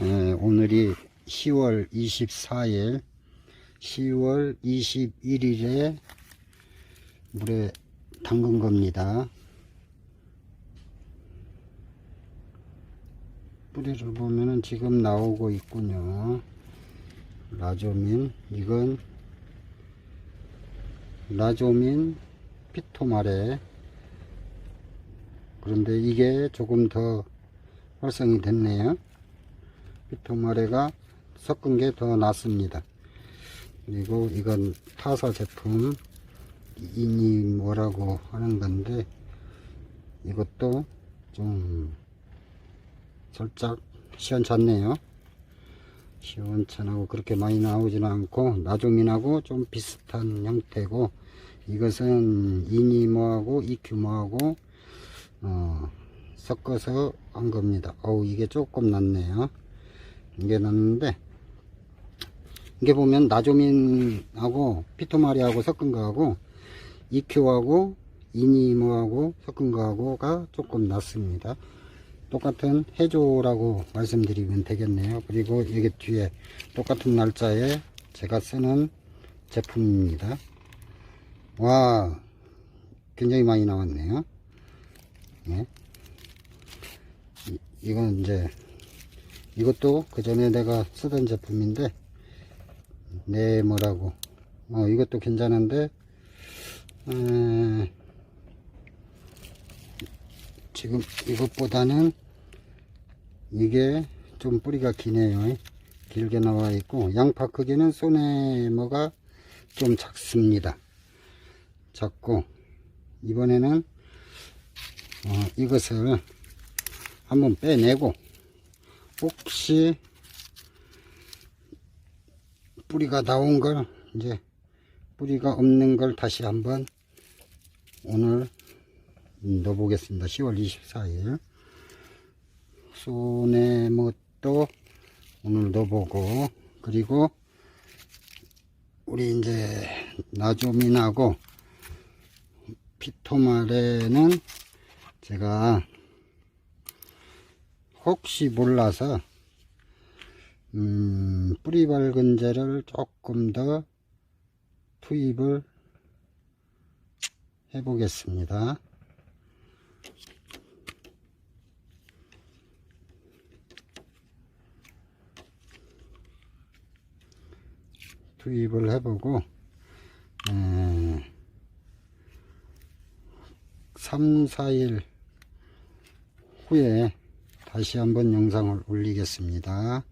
에, 오늘이 10월 24일, 10월 21일에 물에 담근 겁니다. 뿌리를 보면은 지금 나오고 있군요. 라조민, 이건 라조민 피토마레. 그런데 이게 조금 더 활성이 됐네요. 피토마레가 섞은 게 더 낫습니다. 그리고 이건 타사 제품 이니 뭐라고 하는 건데 이것도 좀 살짝 시원찮네요. 시원찮하고 그렇게 많이 나오지는 않고 나조민하고 좀 비슷한 형태고 이것은 이니모하고 이큐모하고 어, 섞어서 한 겁니다. 어우 이게 조금 낫네요. 이게 낫는데 이게 보면 나조민하고 피토마리하고 섞은 거하고 이큐하고 이니모하고 섞은 거하고가 조금 낫습니다. 똑같은 해조라고 말씀드리면 되겠네요. 그리고 여기 뒤에 똑같은 날짜에 제가 쓰는 제품입니다. 와, 굉장히 많이 나왔네요. 예. 이, 이건 이제, 이것도 그 전에 내가 쓰던 제품인데, 네, 뭐라고. 어, 이것도 괜찮은데, 에, 지금 이것보다는 이게 좀 뿌리가 기네요. 길게 나와 있고 양파 크기는 소네모가 좀 작습니다. 작고 이번에는 어, 이것을 한번 빼내고 혹시 뿌리가 나온 걸 이제 뿌리가 없는 걸 다시 한번 오늘 넣어 보겠습니다. 10월 24일 소네모도 오늘 넣어보고 그리고 우리 이제 나조민하고 피토마레는 제가 혹시 몰라서 음, 뿌리 밝은제를 조금 더 투입을 해 보겠습니다. 투입을 해보고 에, 3, 4일 후에 다시 한번 영상을 올리겠습니다.